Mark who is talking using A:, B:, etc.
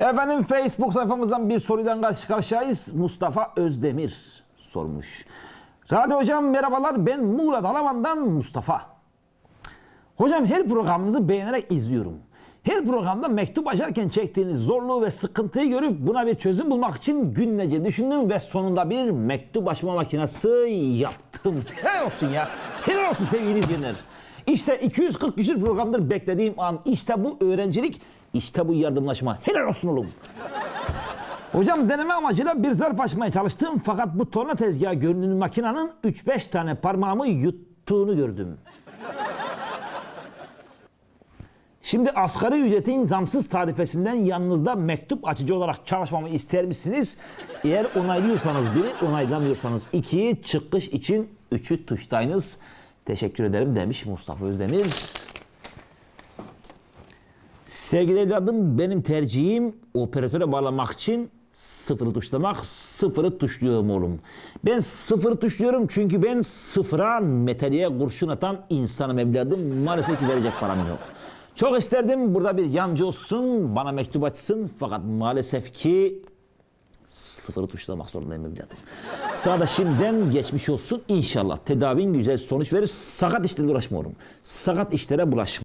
A: Efendim Facebook sayfamızdan bir soruyla karşı karşıyayız. Mustafa Özdemir sormuş. Radyo hocam merhabalar ben Muğla Dalaman'dan Mustafa. Hocam her programınızı beğenerek izliyorum. Her programda mektup açarken çektiğiniz zorluğu ve sıkıntıyı görüp buna bir çözüm bulmak için günlerce düşündüm ve sonunda bir mektup açma makinesi yaptım. Helal olsun ya. Helal olsun sevgili izleyenler. İşte 240 küsür programdır beklediğim an. İşte bu öğrencilik, işte bu yardımlaşma. Helal olsun oğlum. Hocam deneme amacıyla bir zarf açmaya çalıştım fakat bu torna tezgahı görünümlü makinenin 3-5 tane parmağımı yuttuğunu gördüm. Şimdi asgari ücretin zamsız tarifesinden yanınızda mektup açıcı olarak çalışmamı ister misiniz? Eğer onaylıyorsanız biri, onaylamıyorsanız iki, çıkış için üçü tuşlayınız. Teşekkür ederim demiş Mustafa Özdemir. Sevgili evladım benim tercihim operatöre bağlamak için sıfırı tuşlamak. Sıfırı tuşluyorum oğlum. Ben sıfırı tuşluyorum çünkü ben sıfıra metaliğe kurşun atan insanım evladım. Maalesef ki verecek param yok. Çok isterdim burada bir yancı olsun, bana mektup açsın fakat maalesef ki sıfırı tuşlamak zorundayım evladım. Sana da şimdiden geçmiş olsun inşallah. Tedavin güzel sonuç verir. Sakat işlerle uğraşma oğlum. Sakat işlere bulaşma.